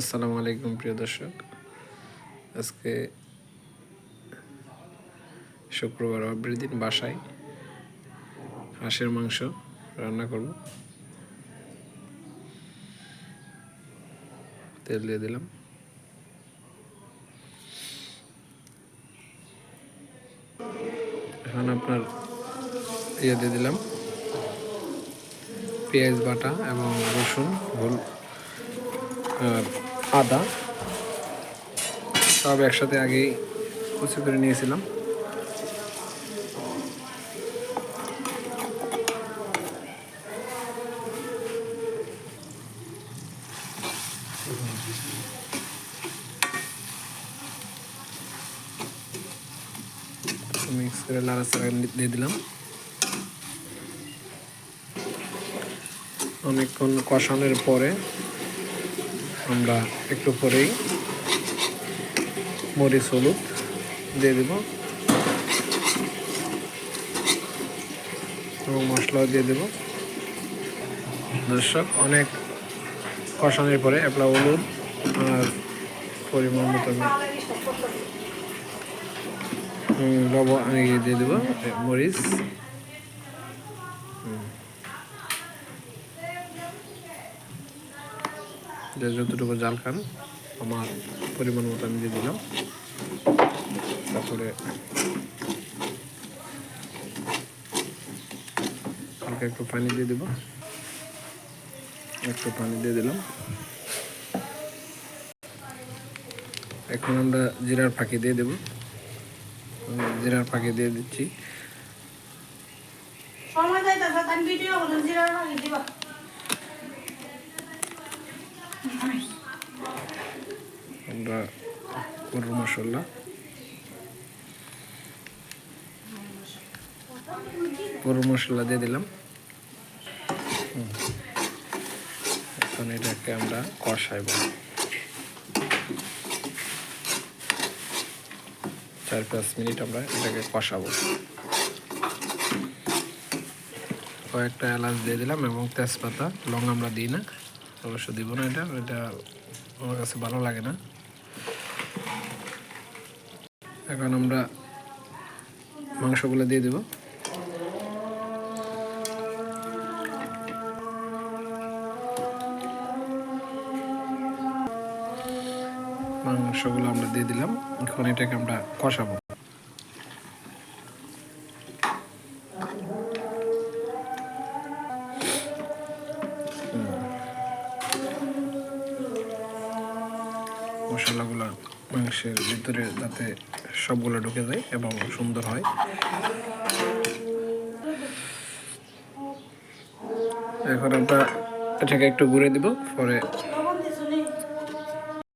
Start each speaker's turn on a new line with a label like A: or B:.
A: আসসালামু আলাইকুম, প্রিয় দর্শক। আজকে শুক্রবার অব্রের দিন বাসায় হাঁসের মাংস রান্না করব। তেল দিয়ে দিলাম। এখন আপনার ইয়ে দিয়ে দিলাম। পেঁয়াজ বাটা এবং রসুন হল আর আদা। সব একসাথে আগেই কুচি করে নিয়েছিলাম। মিক্স করে দিয়ে দিলাম। অনেকক্ষণ কষানোর পরে আমরা একটু পরেই মরিচ, হলুদ দিয়ে দেব। এবং মশলাও দিয়ে দেব। দর্শক, অনেক কষানোর পরে একলা হলুদ আর পরিমাণ মতো লবণ দিয়ে দেবো, মরিচ। যে যতটুকু জাল খান, আমার পরিমাণ মতো আমি দিয়ে দিলাম। তারপরে হালকা একটু পানি দিয়ে দেবো। একটু পানি দিয়ে দিলাম। এখন আমরা জিরার ফাঁকি দিয়ে দেবো। জিরার ফাঁকি দিয়ে দিচ্ছি।
B: সময় ভিডিও জিরার ভাগে দিবা।
A: আমরা গরুর মশলা। গরুর মশলা দিয়ে দিলাম। এখন এটাকে আমরা কষাইব চার পাঁচ মিনিট আমরা এটাকে কষাবো। কয়েকটা এলাচ দিয়ে দিলাম এবং তেজপাতা। লং আমরা দিই না, অবশ্য দিব না এটা। এটা আমার কাছে ভালো লাগে না। এখন আমরা মাংসগুলো দিয়ে দেব। মাংসগুলো আমরা দিয়ে দিলাম। এখন এটাকে আমরা কষাবো। মশলাগুলো মাংসের ভিতরে যাতে সবগুলো ঢুকে যায় এবং সুন্দর হয়। এখন আমরা এটাকে একটু ঘুরে দিব, পরে